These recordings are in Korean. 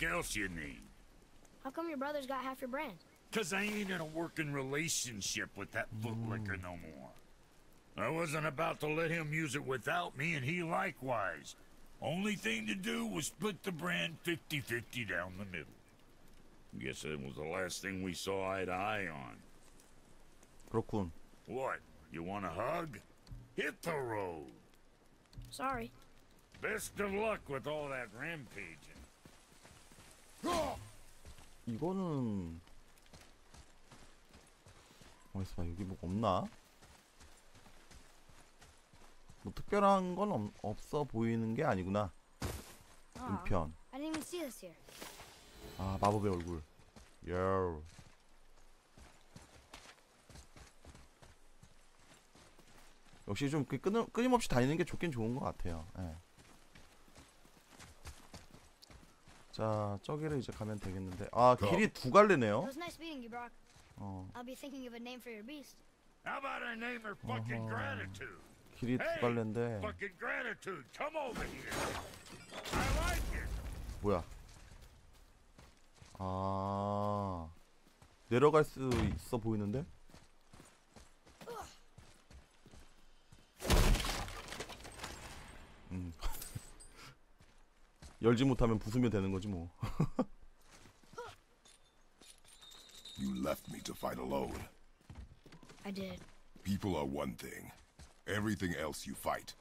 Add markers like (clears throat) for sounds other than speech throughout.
What else you need? How come your brother's got half your brand? Cause I ain't in a working relationship with that bootlicker no more. I wasn't about to let him use it without me, and he likewise. Only thing to do was split the brand 50-50 down the middle. Guess that was the last thing we saw eye to eye on. Rokun. What? You want a hug? Hit the road. Sorry. Best of luck with all that rampage. 이거는 어디서 봐 여기 뭐 없나? 뭐 특별한 건 없, 없어 보이는 게 아니구나. 은편. This here. 아 마법의 얼굴. 요. 역시 좀그 끊임, 끊임없이 다니는 게 좋긴 좋은 것 같아요. 예. 자 저기를 이제 가면 되겠는데 아 길이 두 갈래네요. 어 a name for fucking Uh-huh. gratitude? 길이 두 갈래인데 Fucking gratitude, come over here. I like it. 뭐야? 아 내려갈 수 있어 보이는데? 열지 못하면 부수면 되는 거지 뭐. (laughs) You left me to fight alone. I did. People are one thing. Everything else you fight.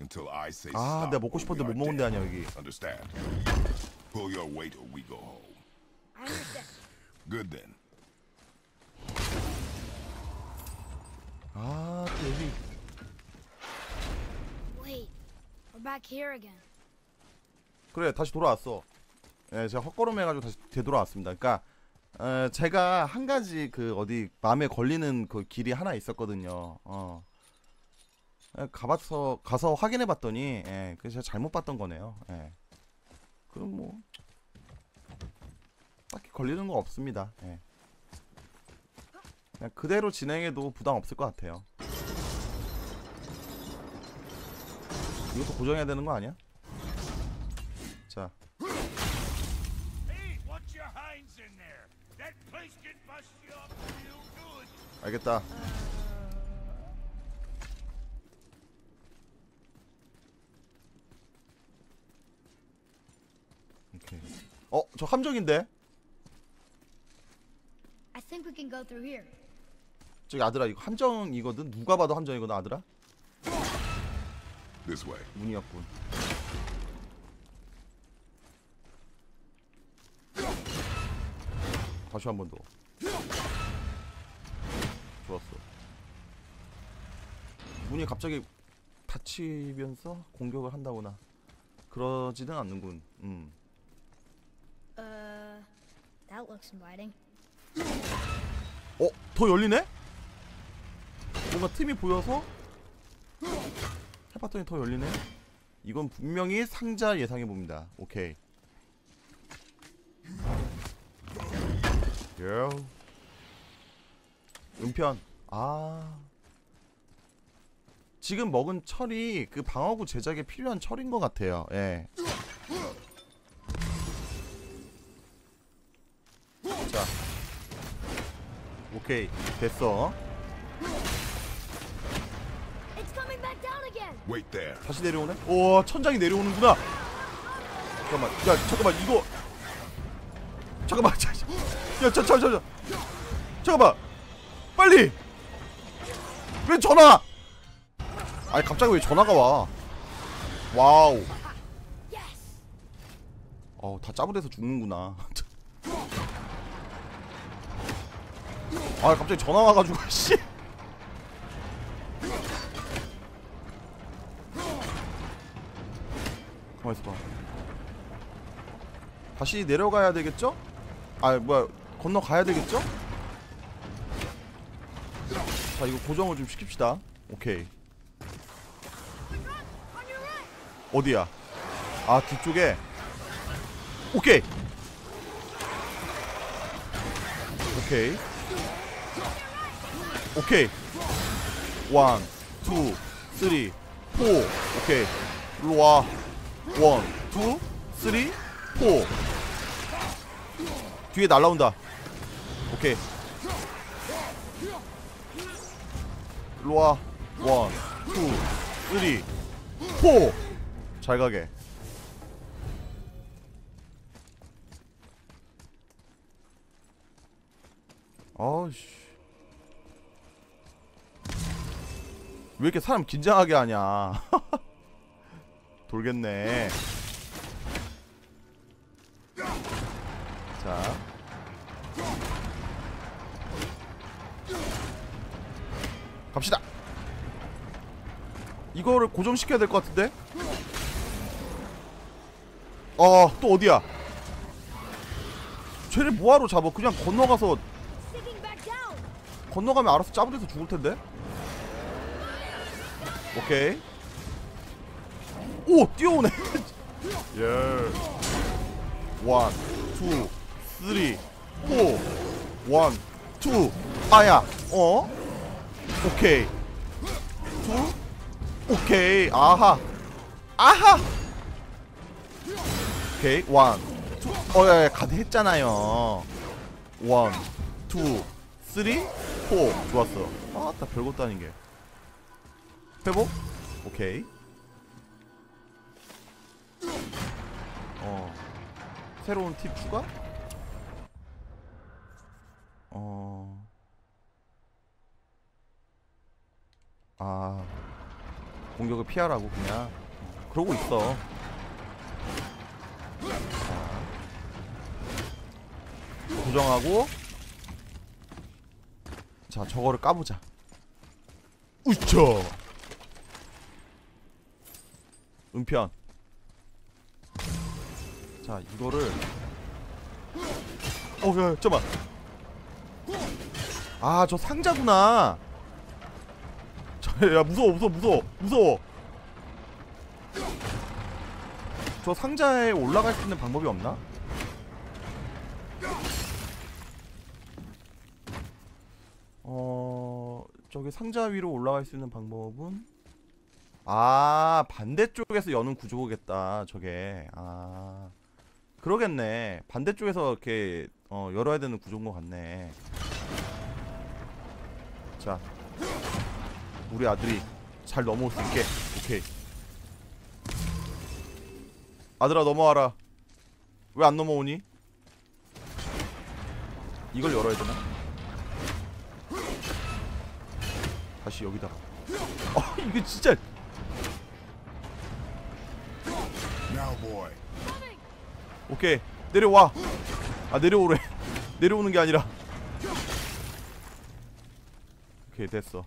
Until I say 아, stop. 내가 먹고 or 싶었는데 we 못 are 먹은 데 dead. 아니야 여기. Understand? Pull your weight or we go home. I understand. Good then. 아, 또 여기 Wait, we're back here again. 그래 다시 돌아왔어. 예, 제가 헛걸음 해가지고 다시 되돌아왔습니다. 그러니까 에, 제가 한 가지 그 어디 마음에 걸리는 그 길이 하나 있었거든요. 어. 에, 가봐서 가서 확인해 봤더니 예, 그 제가 잘못 봤던 거네요. 예. 그럼 뭐 딱히 걸리는 거 없습니다. 예. 그냥 그대로 진행해도 부담 없을 것 같아요. 이것도 고정해야 되는 거 아니야? 자, Hey, watch your hinds in there. That place can bust you up real good. 알겠다. 오케이. 어, 저 함정인데? I think we can go through here. 저기 아들아, 이거 함정이거든. 누가 봐도 함정이거든, 아들아. This way. 문이었군. 다시 한 번 더. 좋았어. 문이 갑자기 닫히면서 공격을 한다거나 그러지는 않는군. 음. Uh, that looks inviting. 어, 더 열리네? 뭔가 틈이 보여서 해봤더니 더 열리네. 이건 분명히 상자 예상해 봅니다. 오케이. 요. 은편. 아. 지금 먹은 철이 그 방어구 제작에 필요한 철인 것 같아요. 예. 자. 오케이. 됐어. It's coming back down again. Wait there. 다시 내려오네? 오 천장이 내려오는구나 잠깐만 야 잠깐만 이거 잠깐만. (laughs) 야 자, 자, 자, 자. 잠깐만. 빨리. 왜 전화? 아니 갑자기 왜 전화가 와? 와우. 어우 다 짜부대서 죽는구나. (laughs) 아 갑자기 전화 와가지고 (laughs) 씨. 가만 있어봐. 다시 내려가야 되겠죠? 아 뭐야 건너가야 되겠죠? 자 이거 고정을 좀 시킵시다. 오케이. 어디야? 아 뒤쪽에. 오케이. 오케이. 오케이. 원, 투, 쓰리, 포. 오케이. 일로 와. 원, 투, 쓰리, 포. 뒤에 날라온다 오케이. 일로와. 원, 투, 쓰리, 포! 잘 가게. 아우씨. 왜 이렇게 사람 긴장하게 하냐? (laughs) 돌겠네 갑시다 이거를 고정시켜야 될 것 같은데 어 또 어디야 쟤를 뭐하러 잡아 그냥 건너가서. 건너가면 알아서 짜부려서 죽을 텐데. 오케이. 오 뛰어오네. (laughs) 예. 원, 투, 쓰리, 포, 원, 투. 아야. 어? 오케이. 투. 오케이. 아하. 아하. 오케이. 원, 투. 어야 가드 했잖아요. 원, 투, 쓰리, 포 좋았어. 아따 별것도 아닌 게. 회복? 오케이. 어. 새로운 팁 추가? 아. 공격을 피하라고 그냥. 어, 그러고 있어. 자. 고정하고 자 저거를 까보자 우차 은편 자 이거를 어야 잠깐만 아 저 상자구나 저, (laughs) 야 무서워 무서워 무서워 무서워. 저 상자에 올라갈 수 있는 방법이 없나? 어 저기 상자 위로 올라갈 수 있는 방법은? 아 반대쪽에서 여는 구조겠다 저게. 아 그러겠네. 반대쪽에서 이렇게 어, 열어야 되는 구조인 것 같네. 자 우리 아들이 잘 넘어올 수 있게. 오케이. 아들아 넘어와라. 왜 안 넘어오니? 이걸 열어야 되나? 다시 여기다가 아 (laughs) 이게 진짜. 오케이. 내려와. 아 내려오래. (laughs) 내려오는 게 아니라. 오케이 됐어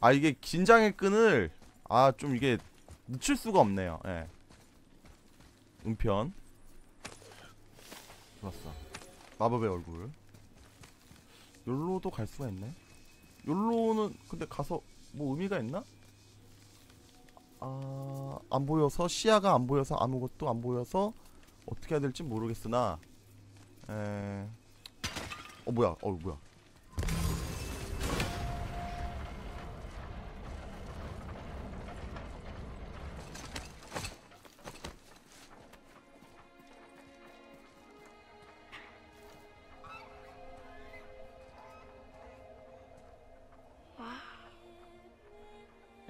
아 이게 긴장의 끈을 아 좀 이게 늦출 수가 없네요. 예. 은편. 좋았어. 마법의 얼굴. 욜로도 갈 수가 있네. 욜로는 근데 가서 뭐 의미가 있나? 아, 안 보여서 시야가 안 보여서 아무것도 안 보여서 어떻게 해야 될지 모르겠으나 에... 어 뭐야? 어 뭐야?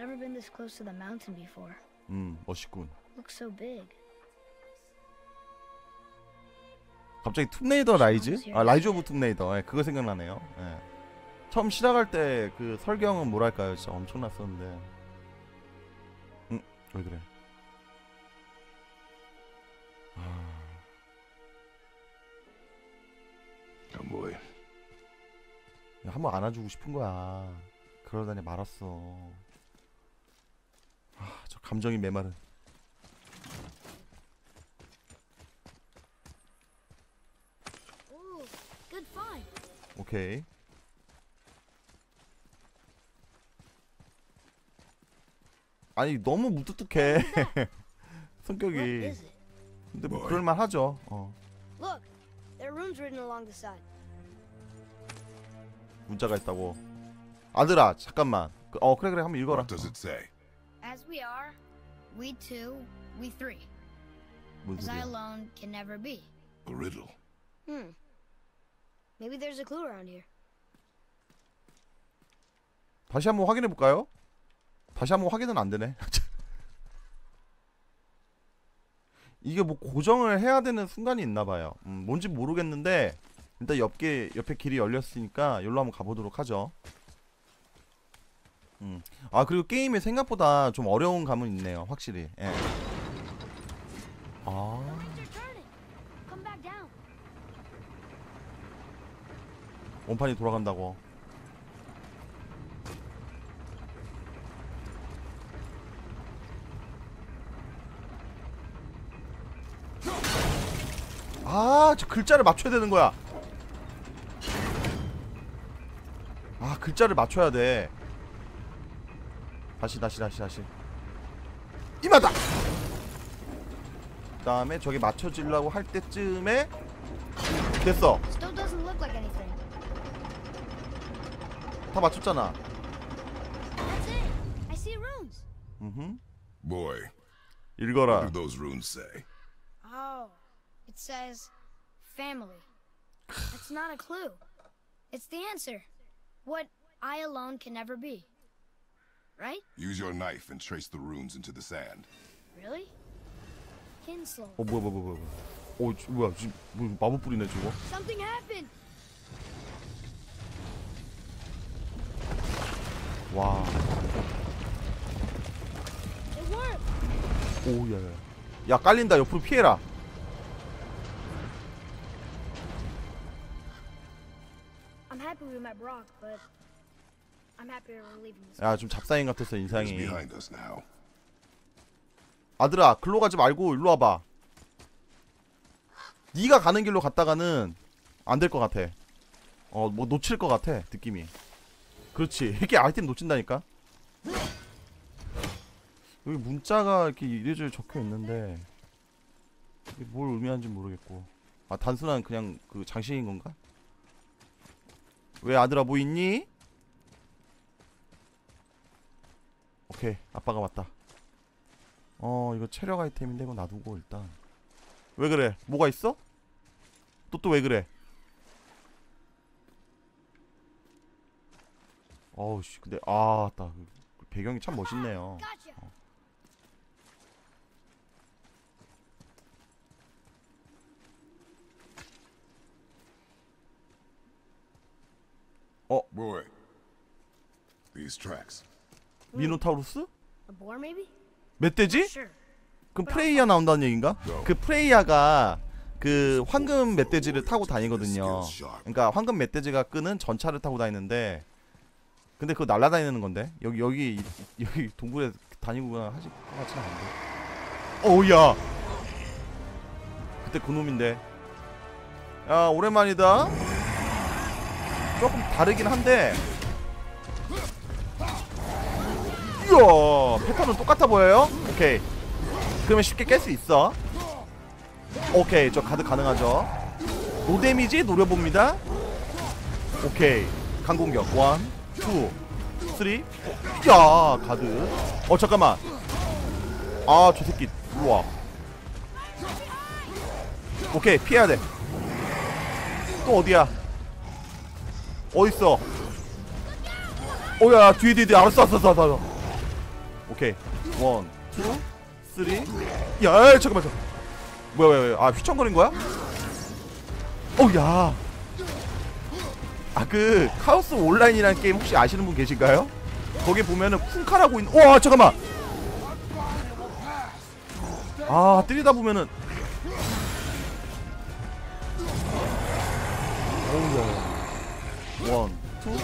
Never been this close to the mountain before. 음, 멋있군. Looks so big. 갑자기 툼레이더 라이즈? 아 라이즈 오브 툼레이더. 예, 그거 생각나네요. 예. 처음 시작할 때 그 설경은 뭐랄까요? 진짜 엄청났었는데. 음, 왜 그래? Boy. 한번 안아주고 싶은 거야. 그러다니 말았어. 아, 저 감정이 메마른. 오케이. 아니 너무 무뚝뚝해 성격이. 근데 뭐 뭘? 그럴만 하죠. 어. Look, there are runes written along the side. 문자가 있다고. 아들아 잠깐만. 그- 어 그래 그래 한번 읽어라. What we two, we three. 뭔 As I alone can never be. A riddle. Hmm. Maybe there's a clue around here. 다시 한번 확인해 볼까요? 다시 한번 확인은 안 되네. (laughs) 이게 뭐 고정을 해야 되는 순간이 있나 봐요. 음, 뭔지 모르겠는데 일단 옆에 옆에 길이 열렸으니까 여기로 한번 가보도록 하죠. 음. 아 그리고 게임이 생각보다 좀 어려운 감은 있네요. 확실히. 예. 아. 원판이 돌아간다고. 아, 저 글자를 맞춰야 되는 거야. 아, 글자를 맞춰야 돼. 다시, 다시, 다시, 다시. 이마다. 그 다음에 저기 맞춰지려고 할 때쯤에 됐어. 다 맞췄잖아. That's it. I see runes. 음. Boy, 읽어라. what do those runes say? Oh, it says family. That's not a clue. It's the answer. What I alone can never be. Right? Use your knife and trace the runes into the sand. Really? Kinslow. 어 뭐야 뭐야 뭐야 뭐야. 어 지- 뭐야 지금 뭐 마법 뿌리네 저거. Something happened. 와. It worked. 오야야. 야 깔린다 옆으로 피해라. I'm happy we met Brock, but 야 좀 잡사인 같았어 인상이. 아들아 글로 가지 말고 일로 와봐. 네가 가는 길로 갔다가는 안 될 것 같아. 어 뭐 놓칠 것 같아 느낌이. 그렇지 (laughs) 이렇게 아이템 놓친다니까. 여기 문자가 이렇게 이래저래 적혀 있는데 이게 뭘 의미하는지 모르겠고. 아 단순한 그냥 그 장식인 건가? 왜 아들아 뭐 있니? 오케이 아빠가 왔다. 어 이거 체력 아이템인데 이거 놔두고 일단 왜 그래 뭐가 있어? 또 또 왜 그래 어우 씨 근데 아따 그 배경이 참 멋있네요 Gotcha. Boy, these tracks. 미노타우루스? Boar, maybe? 멧돼지? 그럼 프레이야 나온다는 얘긴가? 그 프레이야가 그 황금 멧돼지를 타고 다니거든요. 그러니까 황금 멧돼지가 끄는 전차를 타고 다니는데 근데 그거 날아다니는 건데? 여기 여기 여기 동굴에 다니고 하지 같지는 않은데? 어우야! 그때 그놈인데. 야 오랜만이다. 조금 다르긴 한데 이야 패턴은 똑같아 보여요? 오케이. 그러면 쉽게 깰 수 있어. 오케이 저 가드 가능하죠? 노 데미지 노려봅니다. 오케이. 강공격. 원, 투, 쓰리. 야 가드. 어 잠깐만. 아 저 새끼. 일로와. 오케이 피해야 돼또 어디야? 어딨어? 오야 뒤에 뒤에 뒤에. 알았어 알았어 알았어 알았어 오케이. 원, 투, 쓰리. 야 에이, 잠깐만 잠깐만. 뭐야 뭐야 뭐야? 아 휘청거린 거야? 어야. 아 그 카오스 온라인이라는 게임 혹시 아시는 분 계신가요? 거기 보면은 쿵카라고 있는 와 잠깐만. 아 때리다 보면은. 어우야. 원, 투,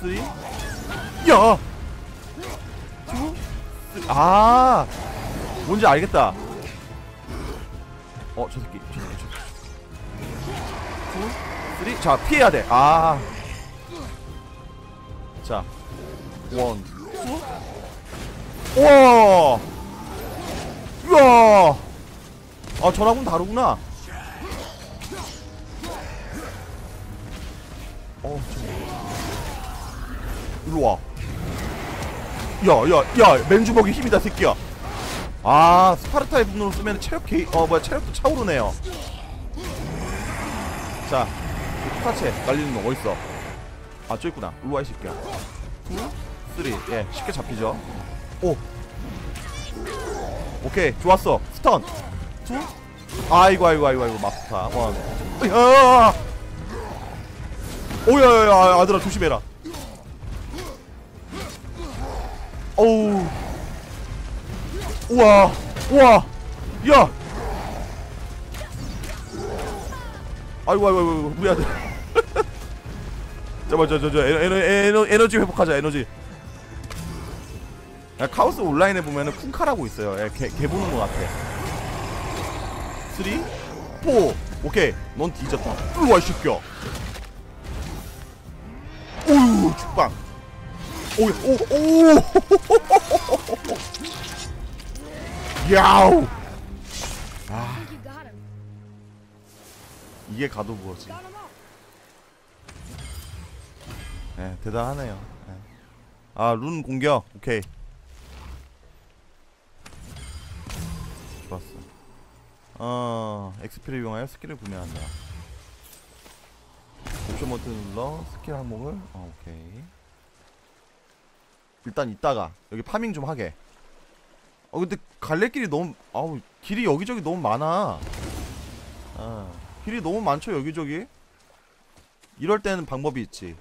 쓰리. 야! 아 뭔지 알겠다 어, 저 새끼, 저 새끼, 저 새끼. 투, 쓰리. 자, 피해야 돼. 아. 자, 원, 투. 우와! 우와! 아, 저랑은 다르구나. 어, 저. 일로 와. 야, 야, 야, 맨주먹이 힘이다, 새끼야. 아 스파르타의 분노를 쓰면 체력 개, 어 뭐야 체력도 차오르네요. 자 해. 날리는 놈 어딨어? 아 저기 있구나. 일로와 이 새끼야. 투 쓰리. 예 쉽게 잡히죠. 오. 오케이 좋았어. 스턴. 투. 아이고 아이고 아이고 아이고 막타. 원. 야! 오야야야 아들아 조심해라 어우. 우와 우와. 야. 아이고 아이고 아이고 우리 아들 (laughs) 잠깐만 저저저 에너, 에너, 에너 지 회복하자 에너지. 야, 카오스 온라인에 보면은 쿵카라고 있어요. 야, 걔, 걔 보는 것 같아. 3 4 오케이. 넌 뒤졌다. 일로와 이 새끼야. 오우 죽방 오오오 야우 him. 이게 him all. 네, 대단하네요. 네. 아, 룬 공격. 오케이. 좋았어. 어, XP를 이용하여 스킬을 구매한다. 옵션 모드 눌러 스킬 항목을. 어, 오케이. 일단 이따가 여기 파밍 좀 하게. 어, 근데 갈래길이 너무 아우 길이 여기저기 너무 많아. 아, 길이 너무 많죠 여기저기. 이럴 때는 방법이 있지.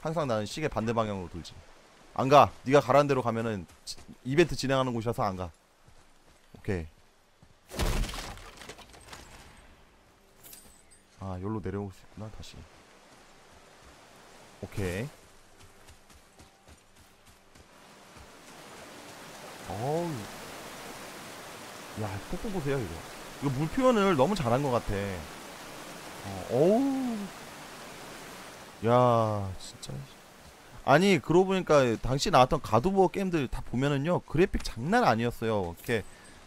항상 나는 시계 반대 방향으로 돌지. 안 가. 네가 가라는 대로 가면은 지- 이벤트 진행하는 곳이라서 안 가. 오케이. 아, 여기로 내려올 수 있구나, 다시. 오케이. 어우. 야, 폭포 보세요, 이거. 이거 물 표현을 너무 잘한 것 같아. 어, 어우. 야 진짜 아니 그러고 보니까 당시 나왔던 가드보어 게임들 다 보면은요 그래픽 장난 아니었어요 이렇게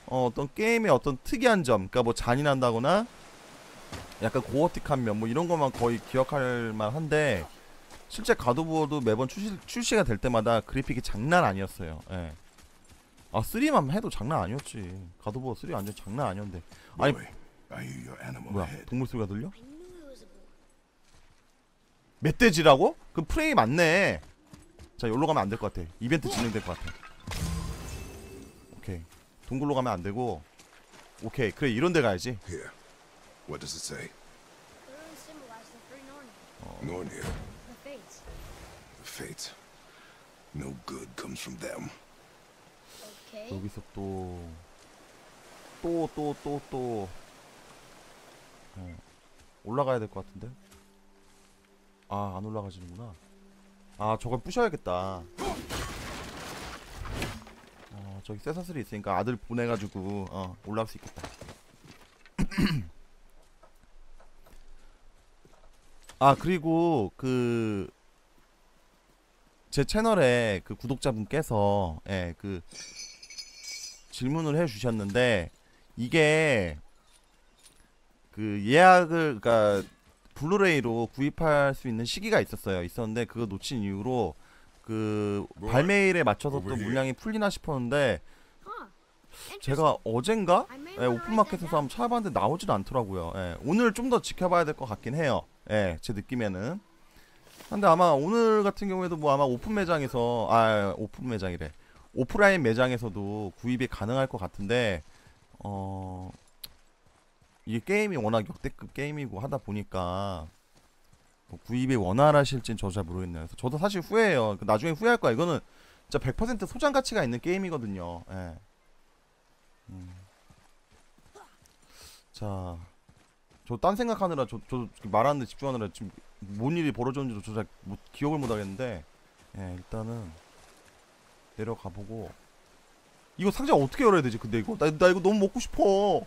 어, 어떤 게임의 어떤 특이한 점 그러니까 뭐 잔인한다거나 약간 고어틱한 면 뭐 이런 것만 거의 기억할 만한데 실제 가드보어도 매번 출시, 출시가 될 때마다 그래픽이 장난 아니었어요 예. 아 3만 해도 장난 아니었지 가드보어 3 완전 장난 아니었는데 아니 뭐야. 동물 소리가 들려? 멧돼지라고? 그 프레이 맞네. 자, 여기로 가면 안 될 것 같아. 이벤트 진행될 것 같아. 오케이. 동굴로 가면 안 되고. 오케이. 그래, 이런 데 가야지. Here. Three Norn, Nornir. the fates. The fates. No good comes from them. Okay. 여기서 또. 또, 또, 또, 또. 어. 올라가야 될 것 같은데? 아, 안 올라가지는구나. 아, 저걸 부셔야겠다. 어, 저기 쇠사슬이 있으니까 아들 보내가지고, 어, 올라갈 수 있겠다. (clears throat) 아, 그리고 그, 제 채널에 그 구독자분께서, 예, 그, 질문을 해 주셨는데, 이게, 그 예약을, 그니까, 블루레이로 구입할 수 있는 시기가 있었어요. 있었는데, 그거 놓친 이후로, 그, 뭐? 발매일에 맞춰서 또. 물량이 풀리나 싶었는데. Interesting. 제가 어젠가? 예, 오픈마켓에서. 한번 찾아봤는데 나오질 않더라고요. 예, 오늘 좀 더 지켜봐야 될 것 같긴 해요. 예, 제 느낌에는. 근데 아마 오늘 같은 경우에도 뭐 아마 오픈 매장에서 아 오픈 매장이래 오프라인 매장에서도 구입이 가능할 것 같은데 어 이게 게임이 워낙 역대급 게임이고 하다 보니까 뭐 구입이 원활하실진 저도 잘 모르겠네요. 저도 사실 후회해요. 그 나중에 후회할 거야. 이거는 진짜 100% 소장 가치가 있는 게임이거든요. 예. 음. 자, 저 딴 생각하느라 저, 저 말하는데 집중하느라 지금 뭔 일이 벌어졌는지도 저잘 못, 기억을 못 하겠는데, 예, 일단은 내려가 보고 이거 상자 어떻게 열어야 되지? 근데 이거 나, 나 이거 너무 먹고 싶어.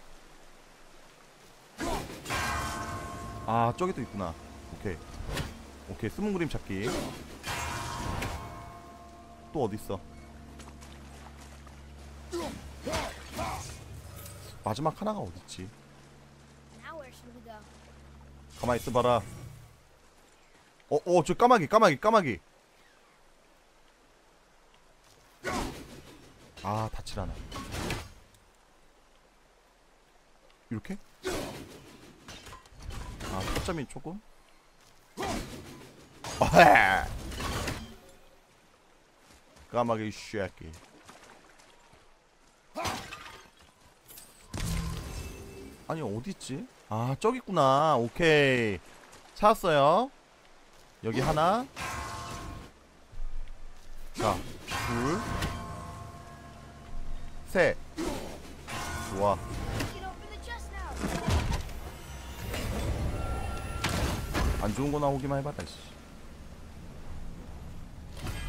아, 저기 또 있구나. 오케이, 오케이, 숨은 그림 찾기. 또 어디 있어? 마지막 하나가 go? 가만히 있어봐라. 어, 어, 저 까마귀, 까마귀, 까마귀. 아, 다칠하나. 이렇게? 아, 아 초점이 조금? 어헤 (laughs) 까마귀 쉐끼. 아니 어딨지? 아 저기 있구나. 오케이. 찾았어요. 여기 하나. 자둘 셋 좋아. 안 좋은 거 나오기만 해봐라 씨.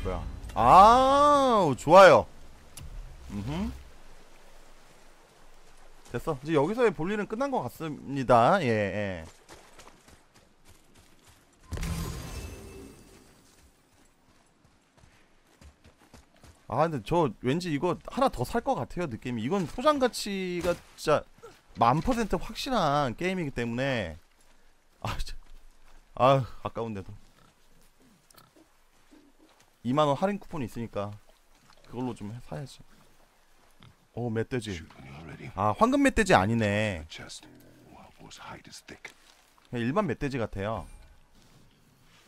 뭐야 아 좋아요 음 됐어 이제 여기서의 볼일은 끝난 것 같습니다 예, 예. 아 근데 저 왠지 이거 하나 더 살 것 같아요 느낌이. 이건 소장 가치가 진짜 만 퍼센트 확실한 게임이기 때문에. 아 진짜. 아 아까운데도. 2만원 할인 쿠폰이 있으니까 그걸로 좀 해- 사야지. 오 멧돼지. 아 황금 멧돼지 아니네. 일반 멧돼지 같아요.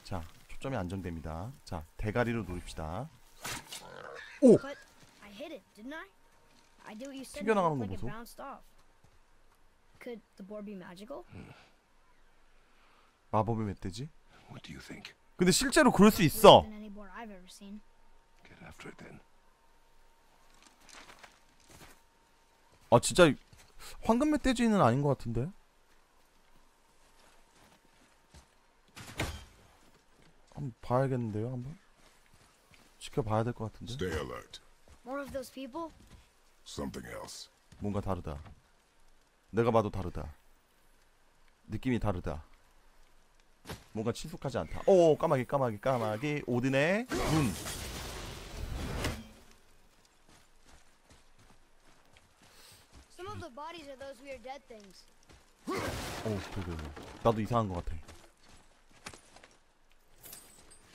자 초점이 안정됩니다. 자 대가리로 노립시다 오! 튀겨나가는 거 보소. 마법의 멧돼지? 근데 실제로 그럴 수 있어. 아 진짜 황금 멧돼지는 아닌 것 같은데. 한번 봐야겠는데요, 한번. 지켜봐야 될 것 같은데 Stay alert. More of those people? Something else. 뭔가 다르다 내가 봐도 다르다 느낌이 다르다 뭔가 친숙하지 않다 오 까마귀 까마귀 까마귀 오딘의 눈 Some of the bodies are those weird dead things. 오, 그래, 그래. 나도 이상한 것 같아.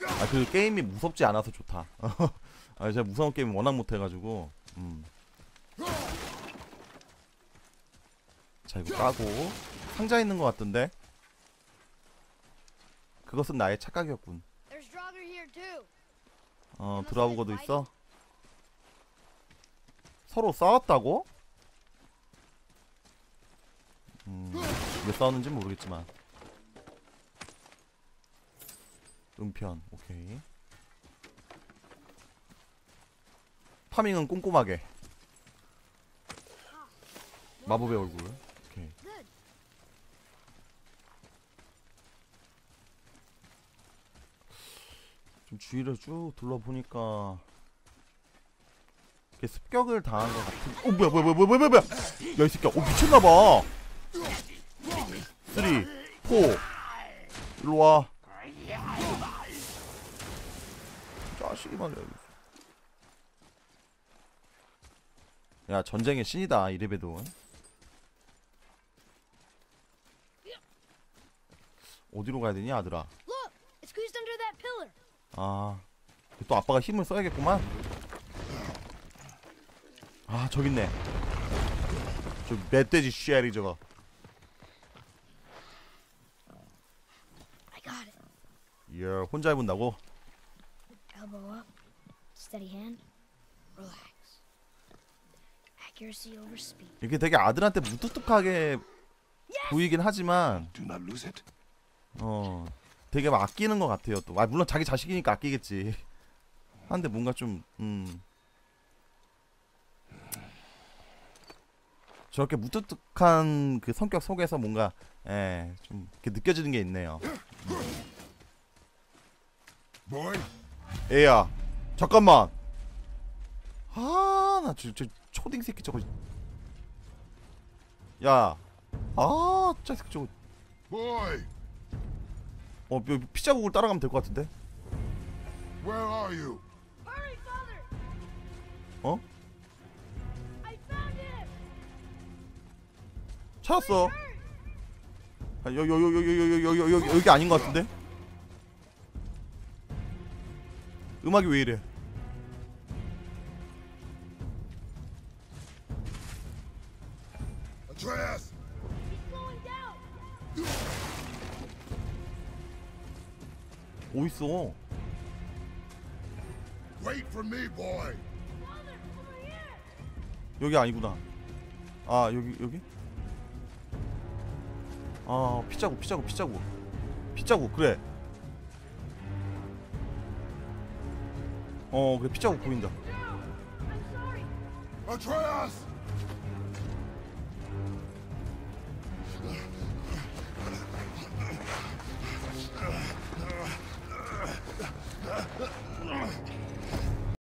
아, 그 게임이 무섭지 않아서 좋다. (laughs) 아, 제가 무서운 게임 워낙 못해가지고. 음. 자, 이거 까고 상자 있는 것 같던데. 그것은 나의 착각이었군. 어, 드라우거도 있어. 서로 싸웠다고? 음, 왜 싸웠는지 모르겠지만. 은편, 오케이. 파밍은 꼼꼼하게. 마법의 얼굴. 오케이. 좀 주위를 쭉 둘러보니까 이게 습격을 당한 것 같은. 어 뭐야 뭐야 뭐야 뭐야 뭐야. 야이 새끼야. 어 미쳤나봐. 3, 4 일로 와. 자식이 말이야. 야 전쟁의 신이다 이레베도. 어디로 가야 되니 아들아? Look, it's squeezed under that pillar. 아, 또 아빠가 힘을 써야겠구만. 아, 저기 있네. 저 멧돼지 쉐리 저거. 예, 혼자 해본다고? Elbow up, steady hand, relax. Accuracy over speed. 이게 되게 아들한테 무뚝뚝하게 보이긴 하지만, Do not lose it. 어, 되게 막 아끼는 것 같아요. 또, 아, 물론 자기 자식이니까 아끼겠지. 한데 뭔가 좀, 음. 저렇게 무뚝뚝한 그 성격 속에서 뭔가, 예, 좀 이렇게 느껴지는 게 있네요. Boy, 에이야 잠깐만. 아나 진짜 초딩 새끼 저거. 야아 짜새끼 저거. 어 뭐, 피자국을 따라가면 될 것 같은데? 어? 찾았어. 여기 여기 여기 여, 여, 여, 여기 아닌 것 같은데? 음악이 왜 이래! 어딨어? Wait for me, boy. 여기 아니구나. 아 여기 여기? 아 피자국 피자국 피자국. 피자국 그래 어 그래 피자국 보인다!